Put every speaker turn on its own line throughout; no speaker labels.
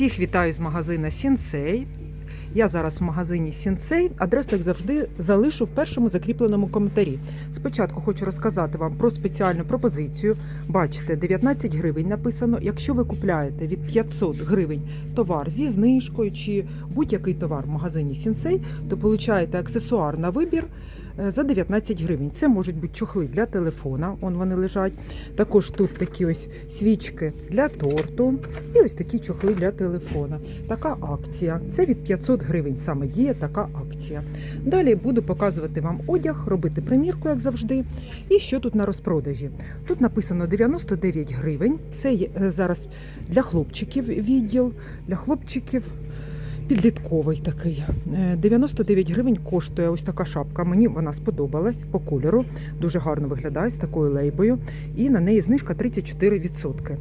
Всіх вітаю з магазина Сінсей. Я зараз в магазині Сінсей. Адресу, як завжди, залишу в першому закріпленому коментарі. Спочатку хочу розказати вам про спеціальну пропозицію. Бачите, 19 гривень написано. Якщо ви купляєте від 500 гривень товар зі знижкою чи будь-який товар в магазині Сінсей, то получаєте аксесуар на вибір за 19 гривень. Це можуть бути чохли для телефона, он вони лежать. Також тут такі ось свічки для торту і ось такі чохли для телефона. Така акція. Це від 500 гривень саме діє така акція. Далі буду показувати вам одяг, робити примірку, як завжди. І що тут на розпродажі. Тут написано 99 гривень. Це е, зараз для хлопчиків відділ, для хлопчиків. Підлітковий такий. Е, 99 гривень коштує ось така шапка. Мені вона сподобалась по кольору. Дуже гарно виглядає з такою лейбою. І на неї знижка 34%.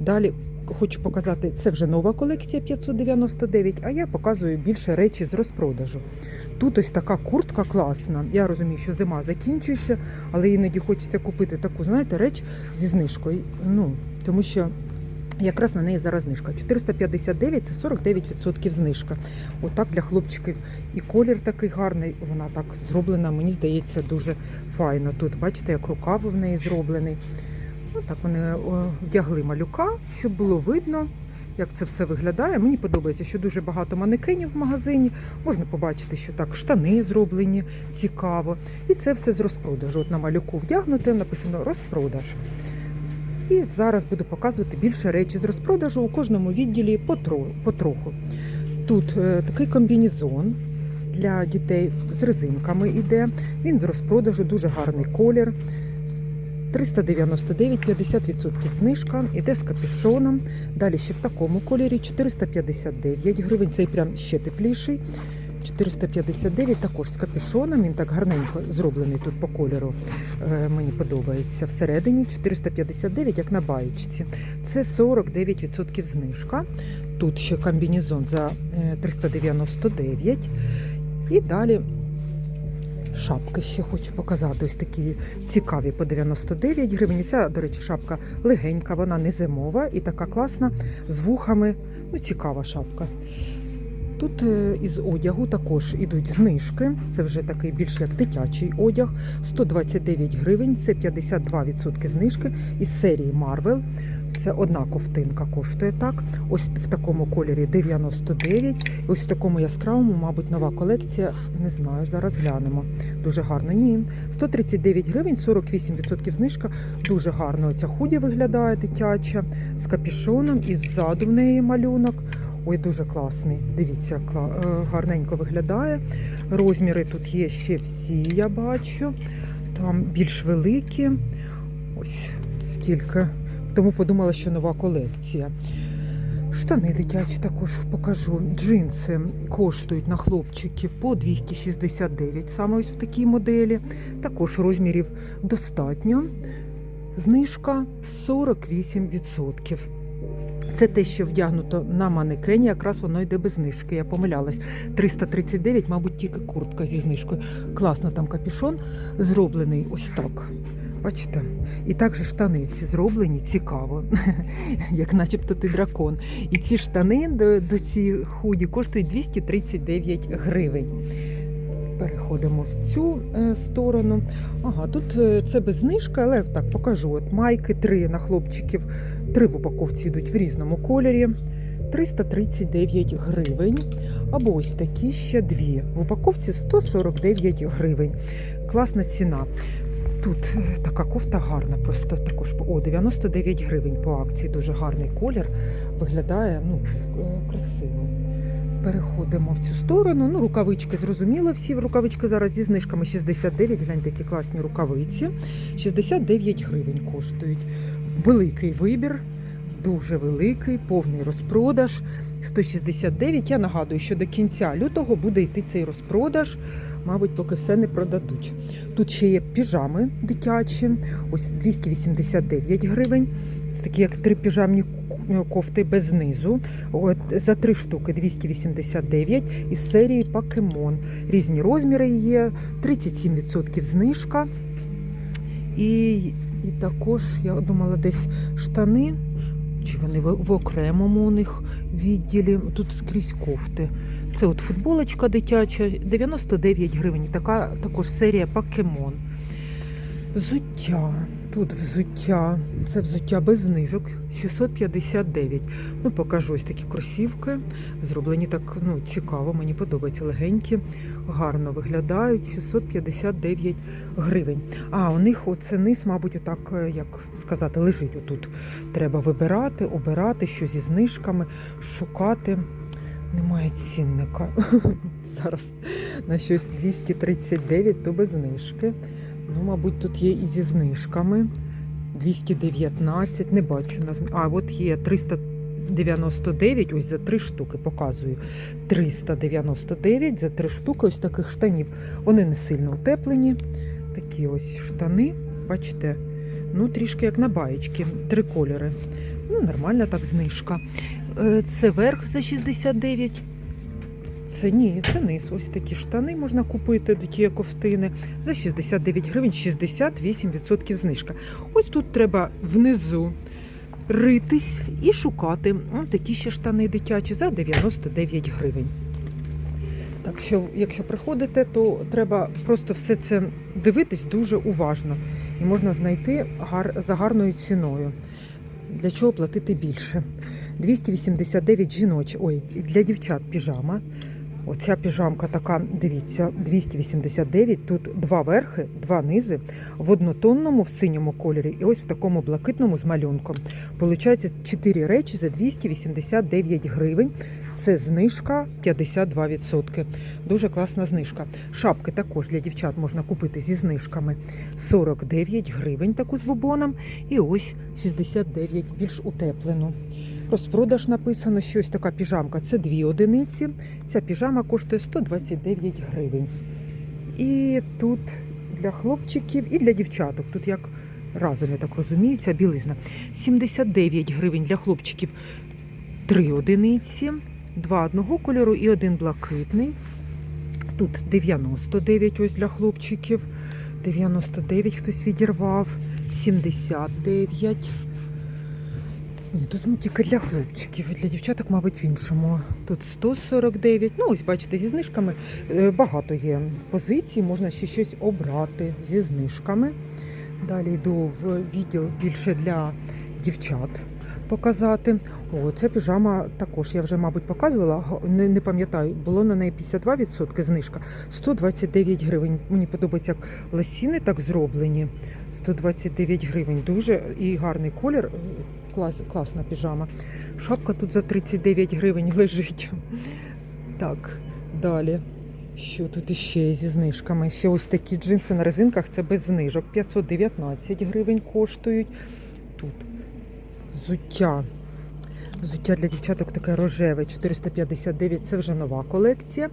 Далі хочу показати, це вже нова колекція 599, а я показую більше речі з розпродажу. Тут ось така куртка класна. Я розумію, що зима закінчується, але іноді хочеться купити таку, знаєте, реч зі знижкою. Ну, тому що Якраз на неї зараз знижка. 459 це 49% знижка. Отак для хлопчиків. І колір такий гарний, вона так зроблена, мені здається, дуже файно. Тут, бачите, як рукав в неї зроблений. Ну, так вони вдягли малюка, щоб було видно, як це все виглядає. Мені подобається, що дуже багато манекенів в магазині. Можна побачити, що так штани зроблені цікаво. І це все з розпродажу. От на малюку вдягнуте, написано розпродаж. І зараз буду показувати більше речі з розпродажу у кожному відділі потроху. Тут е, такий комбінезон для дітей з резинками йде. Він з розпродажу, дуже гарний колір. 399, 50% знижка, іде з капюшоном. Далі ще в такому кольорі 459 гривень. Цей прям ще тепліший. 459 також з капюшоном. Він так гарненько зроблений тут по кольору. Е, мені подобається. Всередині 459, як на баєчці. Це 49% знижка. Тут ще комбінезон за е, 399. І далі шапки ще хочу показати. Ось такі цікаві по 99 гривень. Ця, до речі, шапка легенька, вона не зимова і така класна з вухами. Ну, цікава шапка. Тут е, із одягу також ідуть знижки. Це вже такий більш як дитячий одяг. 129 гривень, це 52% знижки із серії Marvel. Це одна ковтинка коштує так. Ось в такому кольорі 99. Ось в такому яскравому, мабуть, нова колекція. Не знаю, зараз глянемо. Дуже гарно. Ні. 139 гривень, 48% знижка. Дуже гарно оця худі виглядає дитяча з капюшоном і ззаду в неї малюнок. Ой, дуже класний. Дивіться, е, гарненько виглядає. Розміри тут є ще всі, я бачу. Там більш великі. Ось стільки. Тому подумала, що нова колекція. Штани дитячі також покажу. Джинси коштують на хлопчиків по 269, саме ось в такій моделі. Також розмірів достатньо. Знижка 48%. Це те, що вдягнуто на манекені, якраз воно йде без знижки. Я помилялась. 339, мабуть, тільки куртка зі знижкою. Класно там капюшон зроблений ось так. Бачите? І також штани ці зроблені цікаво, як начебто ти дракон. І ці штани до, до ці худі коштують 239 гривень. Переходимо в цю е, сторону. Ага, тут е, це без знижки, але так покажу. От майки три на хлопчиків, три в упаковці йдуть в різному кольорі. 339 гривень. Або ось такі ще дві. В упаковці 149 гривень. Класна ціна. Тут е, така кофта гарна, просто також о 99 гривень по акції. Дуже гарний колір. Виглядає ну, красиво. Переходимо в цю сторону. Ну, рукавички зрозуміло, всі рукавички зараз зі знижками 69. Гляньте, які класні рукавиці. 69 гривень коштують. Великий вибір, дуже великий, повний розпродаж. 169. Я нагадую, що до кінця лютого буде йти цей розпродаж. Мабуть, поки все не продадуть. Тут ще є піжами дитячі, ось 289 гривень. Це такі як три піжамні кофти без низу. От, за три штуки 289 із серії Покемон. Різні розміри є, 37% знижка. І, і також, я думала, десь штани. Чи вони в, окремому у них відділі? Тут скрізь кофти. Це от футболочка дитяча, 99 гривень. Така також серія покемон. Взуття. Тут взуття. Це взуття без знижок 659. Ну, покажу ось такі кросівки. Зроблені так ну, цікаво, мені подобається легенькі, гарно виглядають. 659 гривень. А у них оце низ, мабуть, отак, е, як сказати, лежить отут. Треба вибирати, обирати, що зі знижками, шукати. Немає цінника. Зараз на щось 239, то без знижки. Ну, мабуть, тут є і зі знижками. 219, не бачу. А, от є 399, ось за три штуки показую. 399 за три штуки ось таких штанів. Вони не сильно утеплені. Такі ось штани, бачите, ну трішки як на баєчки, три кольори. Ну, нормальна так знижка. Е, Це верх за 69. Це ні, це низ. Ось такі штани можна купити, такі ковтини. За 69 гривень 68% знижка. Ось тут треба внизу ритись і шукати. Ось такі ще штани дитячі за 99 гривень. Так що, якщо приходите, то треба просто все це дивитись дуже уважно. І можна знайти гар... за гарною ціною. Для чого платити більше? 289 жіночі, ой, для дівчат піжама. Оця піжамка така, дивіться, 289. Тут два верхи, два низи в однотонному в синьому кольорі і ось в такому блакитному з малюнком. Получається 4 речі за 289 гривень. Це знижка 52%. Дуже класна знижка. Шапки також для дівчат можна купити зі знижками 49 гривень, таку з бубоном. І ось 69 більш утеплену. Розпродаж написано, що ось така піжамка це дві одиниці. Ця піжама коштує 129 гривень. І тут для хлопчиків і для дівчаток. Тут як разом, я так розумію, ця білизна. 79 гривень для хлопчиків. Три одиниці, два одного кольору і один блакитний. Тут 99 ось для хлопчиків. 99 хтось відірвав. 79. Ні, тут ну, тільки для хлопчиків, для дівчаток, мабуть, в іншому. Тут 149. Ну, ось бачите, зі знижками е, багато є позицій, можна ще щось обрати зі знижками. Далі йду в відділ більше для дівчат показати. О, ця піжама також я вже, мабуть, показувала, не, не пам'ятаю, було на неї 52% знижка, 129 гривень. Мені подобається, як лосіни так зроблені. 129 гривень. Дуже і гарний колір. Клас, класна піжама. Шапка тут за 39 гривень лежить. Так, далі. Що тут іще зі знижками? Ще ось такі джинси на резинках, це без знижок. 519 гривень коштують. Тут взуття. Взуття для дівчаток таке рожеве, 459, це вже нова колекція.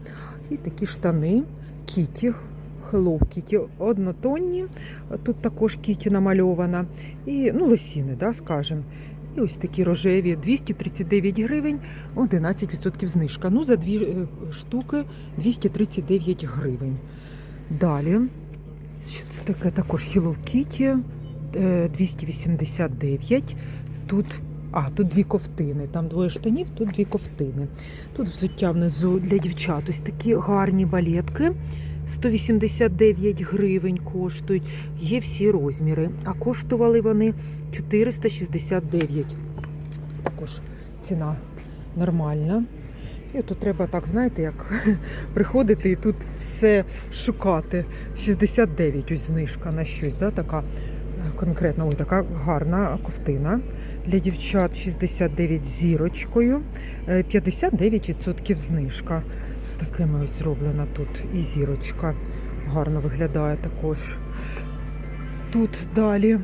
І такі штани Кіті, Hello Kitty, однотонні. Тут також Кіті намальована. І ну, лосіни, да, скажем. І ось такі рожеві 239 гривень, 11% знижка. Ну, за дві е, штуки 239 гривень. Далі, що це таке також Hello Kitty, е, 289. Тут, а, тут дві ковтини. Там двоє штанів, тут дві ковтини. Тут взуття внизу для дівчат. Ось такі гарні балетки. 189 гривень коштують. Є всі розміри. А коштували вони 469. Також ціна нормальна. І тут треба так, знаєте, як приходити і тут все шукати. 69 ось знижка на щось, да, така конкретно ось така гарна ковтина. Для дівчат 69 зірочкою, е, 59% знижка. З такими ось зроблена тут і зірочка. Гарно виглядає також. Тут далі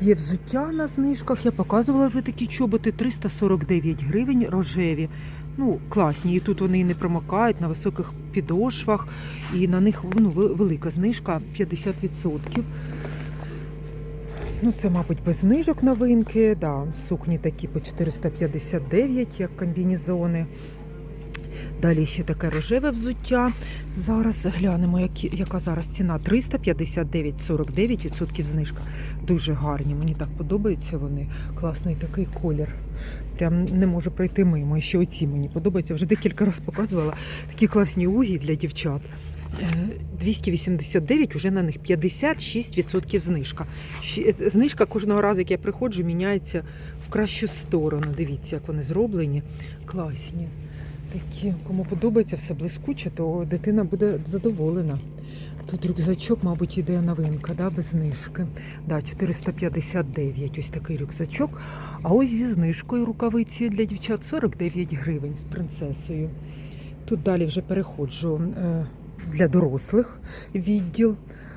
є взуття на знижках. Я показувала вже такі чоботи 349 гривень рожеві. Ну, класні. І тут вони і не промокають на високих підошвах, і на них ну, велика знижка 50%. Ну, це, мабуть, без знижок новинки. Да, сукні такі по 459, як комбінезони. Далі ще таке рожеве взуття. Зараз глянемо, які, яка зараз ціна. 359,49% знижка. Дуже гарні. Мені так подобаються вони. Класний такий колір. Прям не можу пройти мимо. І ще оці мені подобаються. Вже декілька разів показувала такі класні угі для дівчат. Е, 289, уже на них 56% знижка. Е, Знижка кожного разу, як я приходжу, міняється в кращу сторону. Дивіться, як вони зроблені. Класні. Такі, кому подобається все блискуче, то дитина буде задоволена. Тут рюкзачок, мабуть, іде новинка, да, без знижки. Да, 459, ось такий рюкзачок. А ось зі знижкою рукавиці для дівчат 49 гривень з принцесою. Тут далі вже переходжу е, для дорослих відділ.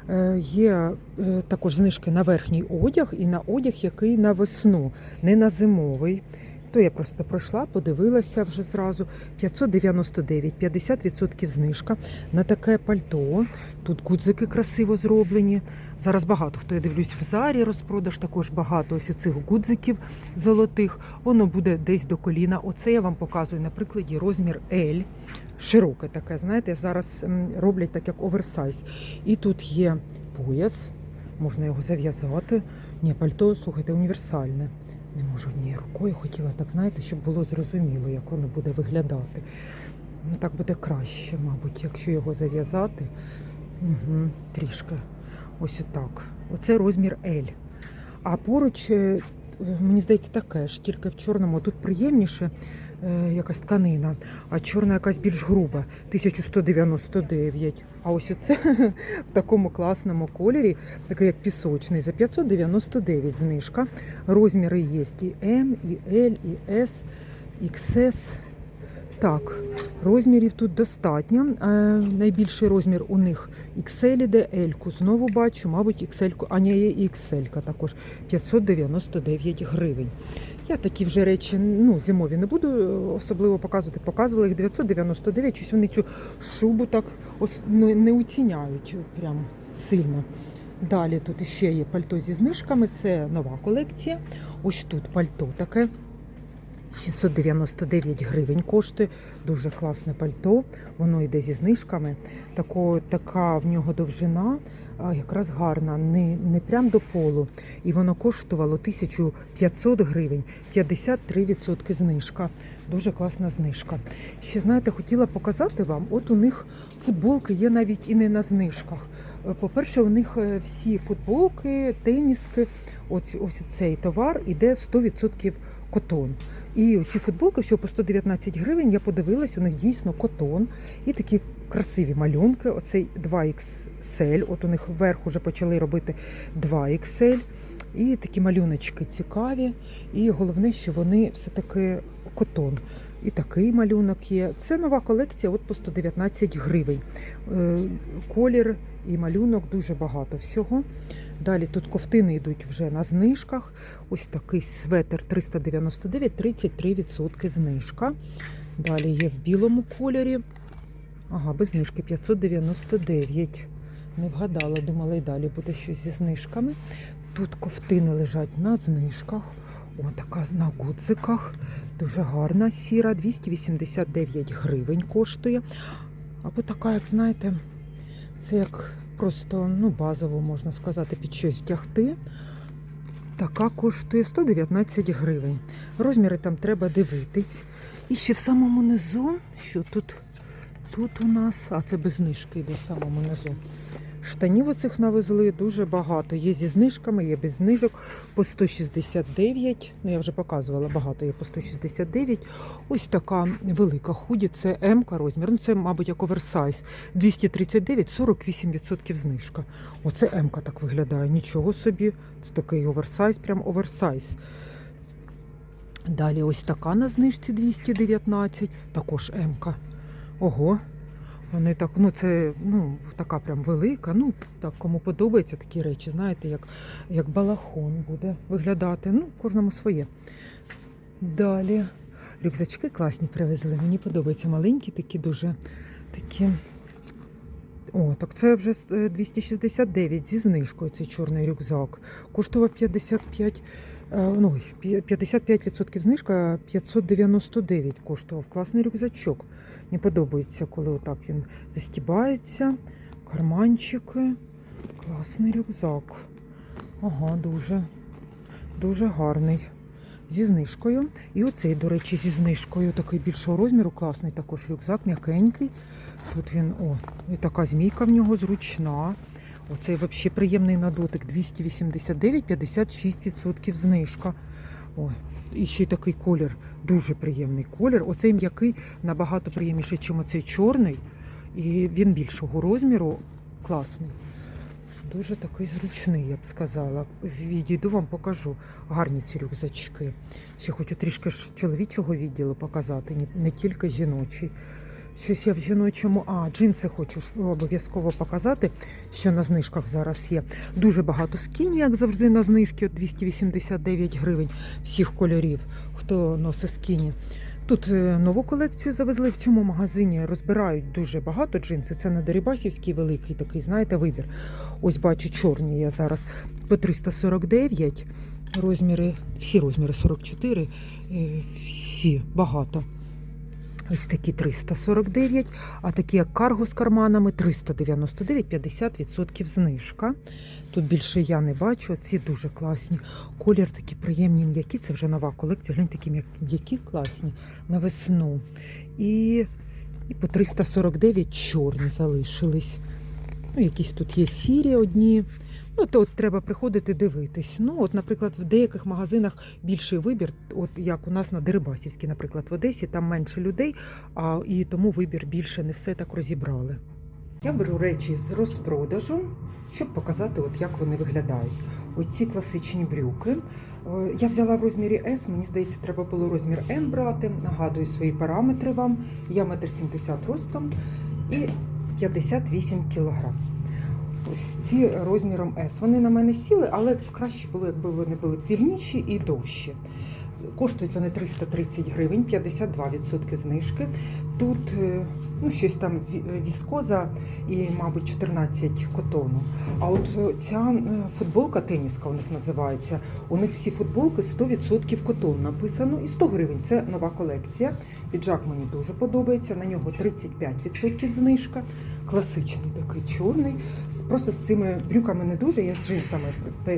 Е, Є е, також знижки на верхній одяг і на одяг, який на весну, не на зимовий. То я просто пройшла, подивилася вже зразу. 599, 50% знижка на таке пальто. Тут гудзики красиво зроблені. Зараз багато хто я дивлюсь в зарі розпродаж, також багато ось цих гудзиків золотих. Воно буде десь до коліна. Оце я вам показую на прикладі розмір L. Широке таке, знаєте, зараз роблять так як оверсайз. І тут є пояс, можна його зав'язати. Ні, пальто, слухайте, універсальне. Не можу однією рукою. Хотіла так, знаєте, щоб було зрозуміло, як воно буде виглядати. Ну так буде краще, мабуть, якщо його зав'язати. Угу, трішки. Ось отак. Оце розмір L. А поруч, е, мені здається, таке ж, тільки в чорному. Тут приємніше е, якась тканина, а чорна якась більш груба. 1199. А ось оце в такому класному кольорі, такий як пісочний, за 599 знижка. Розміри є і М, і L, і S, XS. Так, розмірів тут достатньо. Е, найбільший розмір у них XL іде, L-ку знову бачу, мабуть, XL, а є і XL також 599 гривень. Я такі вже речі ну, зимові не буду особливо показувати. Показувала їх 999, щось вони цю шубу так ну, не оціняють прям сильно. Далі тут ще є пальто зі знижками, це нова колекція. Ось тут пальто таке. 699 гривень коштує. Дуже класне пальто. Воно йде зі знижками. Тако, така в нього довжина якраз гарна, не, не прям до полу. І воно коштувало 1500 гривень, 53% знижка. Дуже класна знижка. Ще знаєте, хотіла показати вам, от у них футболки є навіть і не на знижках. Е, По-перше, у них е, всі футболки, теніски, ось, ось цей товар іде 100% котон. І ці футболки всього по 119 гривень. Я подивилась, у них дійсно котон і такі красиві малюнки. Оцей 2XL. От у них вверх уже почали робити 2XL. І такі малюночки цікаві. І головне, що вони все-таки котон. І такий малюнок є. Це нова колекція от по 119 гривень. Е, Колір і малюнок дуже багато всього. Далі тут ковтини йдуть вже на знижках. Ось такий светр 399, 33% знижка. Далі є в білому кольорі. Ага, без знижки 599. Не вгадала, думала, і далі буде щось зі знижками. Тут ковтини лежать на знижках. О, така на гудзиках. Дуже гарна сіра, 289 гривень коштує. Або така, як знаєте, це як просто ну, базово можна сказати, під щось втягти. Така коштує 119 гривень. Розміри там треба дивитись. І ще в самому низу, що тут, тут у нас, а це без знижки йде в самому низу. Штанів оцих навезли дуже багато. Є зі знижками, є без знижок по 169. Ну, я вже показувала, багато є по 169. Ось така велика худі, це М-ка розмір. Ну, це, мабуть, як оверсайз. 239, 48% знижка. Оце М-ка так виглядає. Нічого собі. Це такий оверсайз, прям оверсайз. Далі ось така на знижці 219, також М-ка. Ого. Вони так, ну це ну, така прям велика. Ну, так, кому подобаються такі речі, знаєте, як, як балахон буде виглядати. Ну, кожному своє. Далі. Рюкзачки класні привезли. Мені подобаються маленькі, такі дуже такі. О, так це вже е, 269 зі знижкою цей чорний рюкзак. Коштував 55, е, ну, 55% знижка, 599 коштував. Класний рюкзачок. Мені подобається, коли отак він застібається. Карманчики. Класний рюкзак. Ага, дуже, дуже гарний. Зі знижкою. І оцей, до речі, зі знижкою такий більшого розміру, класний також рюкзак, м'якенький. Тут він, о, і така змійка в нього зручна. Оцей взагалі приємний на дотик 289, 56% знижка. Ой, і ще такий колір, дуже приємний колір. Оцей м'який набагато приємніший, ніж оцей чорний. І він більшого розміру, класний. Дуже такий зручний, я б сказала. Відійду вам покажу гарні ці рюкзачки. Ще хочу трішки чоловічого відділу показати, не тільки жіночий. Щось я в жіночому, а джинси хочу обов'язково показати, що на знижках зараз є. Дуже багато скіні, як завжди, на знижки, 289 гривень всіх кольорів, хто носить скіні. Тут е, нову колекцію завезли в цьому магазині. Розбирають дуже багато джинси. Це на Дерибасівський великий такий, знаєте, вибір. Ось бачу чорні я зараз по 349. Розміри, всі розміри 44, е, всі багато. Ось такі 349, а такі як карго з карманами 399, 50% знижка. Тут більше я не бачу, ці дуже класні. Колір такі приємні м'які, це вже нова колекція. Глянь, такі м'які класні на весну. І, і по 349 чорні залишились. Ну, якісь тут є сірі одні. Ну, то от треба приходити дивитись. Ну, от, наприклад, в деяких магазинах більший вибір, от як у нас на Дерибасівській, наприклад, в Одесі, там менше людей, а і тому вибір більше не все так розібрали. Я беру речі з розпродажу, щоб показати, от як вони виглядають. Оці класичні брюки. Е, Я взяла в розмірі S, мені здається, треба було розмір М брати. Нагадую свої параметри вам. Я 1,70 м ростом і 58 кг. Ось ці розміром S. Вони на мене сіли, але краще було, якби вони були вільніші і довші. Коштують вони 330 гривень, 52% знижки. Тут е, ну, щось там віскоза і, мабуть, 14 котону. А от е, ця е, футболка, теніска у них називається. У них всі футболки 100% котон написано. І 100 гривень це нова колекція. Піджак мені дуже подобається. На нього 35% знижка. Класичний такий чорний. Просто з цими брюками не дуже. Я з джинсами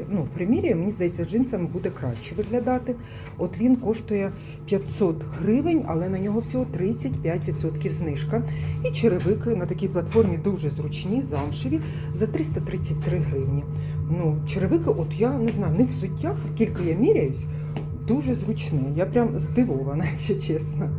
ну, примірюю. Мені здається, з джинсами буде краще виглядати. От він коштує 500 гривень, але на нього всього 35% знижка. І черевики на такій платформі дуже зручні, замшеві, за 333 гривні. Ну, черевики, от я не знаю, в них взуття, скільки я міряюсь, дуже зручне. Я прям здивована, якщо чесно.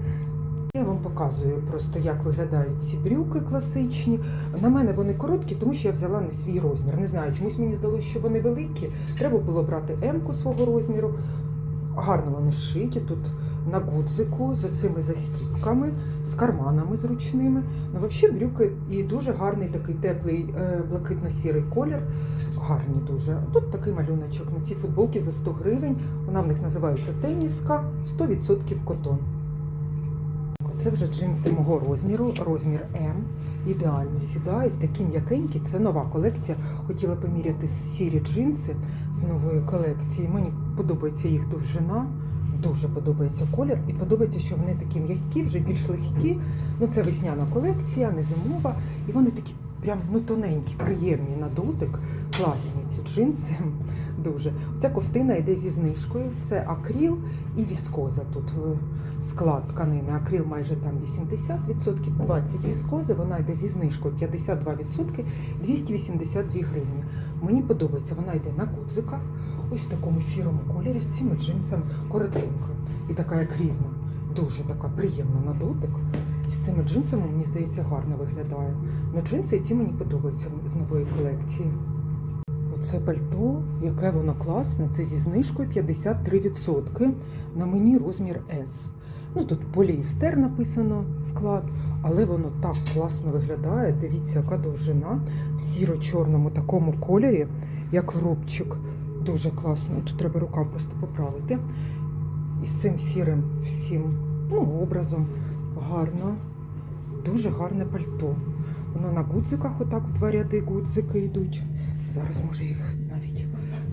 Я вам показую просто, як виглядають ці брюки класичні. На мене вони короткі, тому що я взяла не свій розмір. Не знаю, чомусь мені здалося, що вони великі. Треба було брати М-ку свого розміру. Гарно вони шиті тут на гудзику з цими застіпками, з карманами зручними. Ну, взагалі брюки і дуже гарний такий теплий е, блакитно-сірий колір. Гарні дуже. Тут такий малюночок на цій футболці за 100 гривень. Вона в них називається теніска, 100% котон. Це вже джинси мого розміру, розмір М. Ідеально сідають, такі м'якенькі. Це нова колекція. Хотіла поміряти сірі джинси з нової колекції. Мені подобається їх довжина. Дуже подобається колір і подобається, що вони такі м'які, вже більш легкі. Ну це весняна колекція, не зимова. І вони такі прям ну тоненькі, приємні на дотик. Класні ці джинси. Дуже. Ця ковтина йде зі знижкою. Це акріл і віскоза. Тут склад тканини. Акріл майже там 80%, 20% віскози. Вона йде зі знижкою 52%, 282 гривні. Мені подобається, вона йде на гудзиках, ось в такому сірому кольорі з цими джинсами коротенькою. І така як рівна. Дуже така приємна на дотик. І з цими джинсами, мені здається, гарно виглядає. Ну, джинси ці мені подобаються з нової колекції. Оце пальто, яке воно класне, це зі знижкою 53%. На мені розмір S. Ну тут поліестер написано склад, але воно так класно виглядає. Дивіться, яка довжина в сіро-чорному такому кольорі, як в рубчик. Дуже класно. Тут треба рукав просто поправити. І з цим сірим всім ну, образом гарно. Дуже гарне пальто. Воно на гудзиках, отак в два ряди гудзики йдуть. Зараз може їх навіть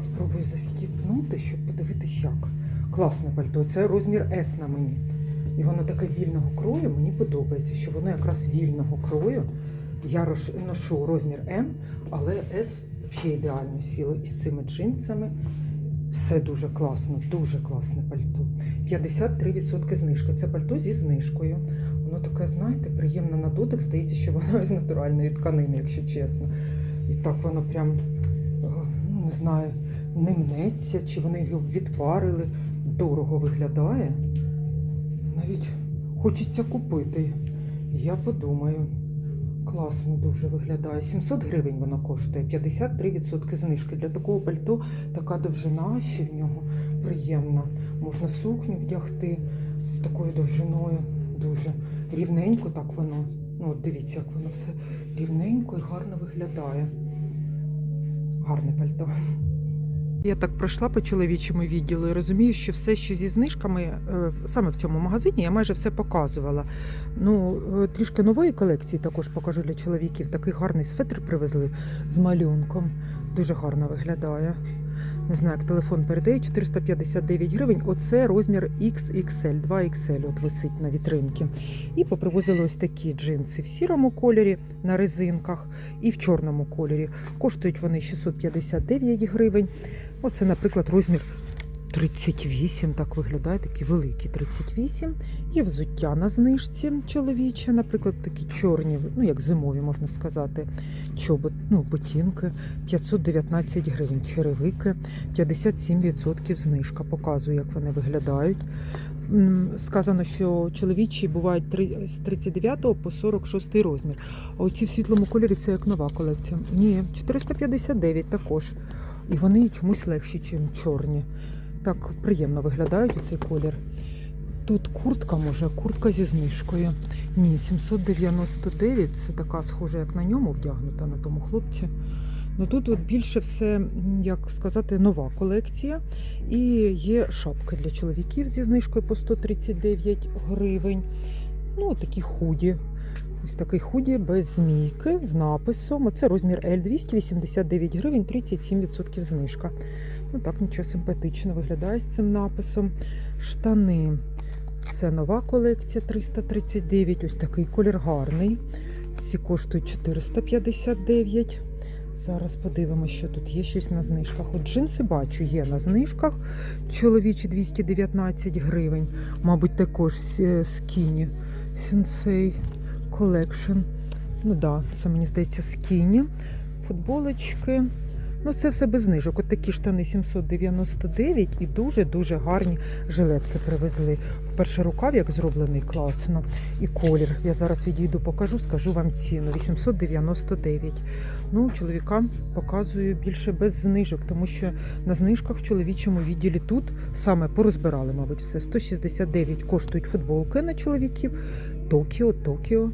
спробую застібнути, щоб подивитись як. Класне пальто. Це розмір S на мені. І воно таке вільного крою. Мені подобається, що воно якраз вільного крою. Я ношу розмір М, але S взагалі ідеально сіло із цими джинсами. Все дуже класно, дуже класне пальто. 53% знижки. Це пальто зі знижкою. Воно таке, знаєте, приємне на дотик. Здається, що воно з натуральної тканини, якщо чесно. І так воно прям, е, ну, не знаю, не мнеться, чи вони його відпарили. Дорого виглядає. Навіть хочеться купити. Я подумаю. Класно дуже виглядає. 700 гривень воно коштує, 53% знижки. Для такого пальто така довжина ще в нього приємна. Можна сукню вдягти з такою довжиною. Дуже рівненько так воно. Ну, от дивіться, як воно все рівненько і гарно виглядає. Гарне пальто. Я так пройшла по чоловічому відділу і розумію, що все, що зі знижками, е, саме в цьому магазині, я майже все показувала. Ну, е, трішки нової колекції також покажу для чоловіків. Такий гарний светр привезли з малюнком. Дуже гарно виглядає. Не знаю, як телефон передає 459 гривень. Оце розмір XXL, 2XL от висить на вітринці. І попривозили ось такі джинси в сірому кольорі на резинках і в чорному кольорі. Коштують вони 659 гривень. Оце, наприклад, розмір 38, так виглядає, такі великі 38. Є взуття на знижці чоловіче, наприклад, такі чорні, ну як зимові, можна сказати, чобот, ну, ботинки, 519 гривень, черевики, 57% знижка. Показую, як вони виглядають. Сказано, що чоловічі бувають з 39 по 46 розмір. А оці в світлому кольорі це як нова колекція. Ні, 459 також. І вони чомусь легші, ніж чорні. Так приємно виглядають цей колір. Тут куртка може, куртка зі знижкою. Ні, 799 це така схожа, як на ньому вдягнута на тому хлопці. Ну тут от більше все, як сказати, нова колекція. І є шапки для чоловіків зі знижкою по 139 гривень. Ну, такі худі. Ось такий худі без змійки з написом. Оце розмір L 289 гривень, 37% знижка. Ну так нічого симпатично виглядає з цим написом. Штани. Це нова колекція 339. Ось такий колір гарний. Ці коштують 459. Зараз подивимося, що тут є щось на знижках. От джинси бачу, є на знижках. Чоловічі 219 гривень. Мабуть, також е, скіні. Сенсей колекшн. Ну да, це мені здається скіні. Футболочки. Ну, це все без знижок. От такі штани 799 і дуже-дуже гарні жилетки привезли. Перший рукав як зроблений класно. І колір. Я зараз відійду, покажу, скажу вам ціну. 899. Ну, чоловікам показую більше без знижок, тому що на знижках в чоловічому відділі тут саме порозбирали, мабуть, все. 169 коштують футболки на чоловіків. Токіо, Токіо.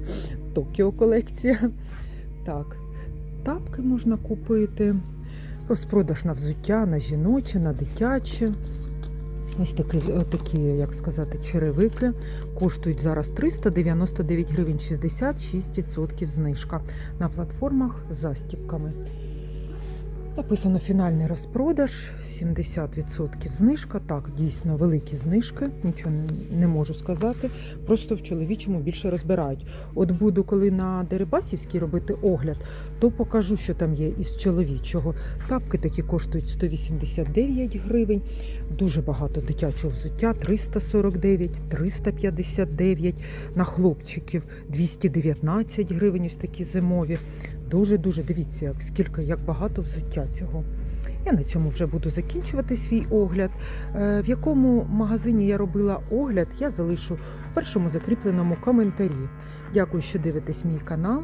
Токіо колекція. Так. Тапки можна купити. Розпродаж на взуття, на жіноче, на дитяче. Ось такі, такі, як сказати, черевики. Коштують зараз 399 гривень 66% знижка на платформах з застіпками. Написано фінальний розпродаж, 70% знижка. Так, дійсно великі знижки, нічого не можу сказати. Просто в чоловічому більше розбирають. От буду, коли на Дерибасівській робити огляд, то покажу, що там є із чоловічого. Тапки такі коштують 189 гривень. Дуже багато дитячого взуття 349, 359. На хлопчиків 219 гривень. Ось такі зимові. Дуже-дуже дивіться, як скільки, як багато взуття цього. Я на цьому вже буду закінчувати свій огляд. Е, В якому магазині я робила огляд, я залишу в першому закріпленому коментарі. Дякую, що дивитесь мій канал.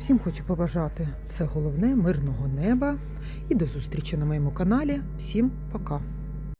Всім хочу побажати це головне, мирного неба. І до зустрічі на моєму каналі. Всім пока!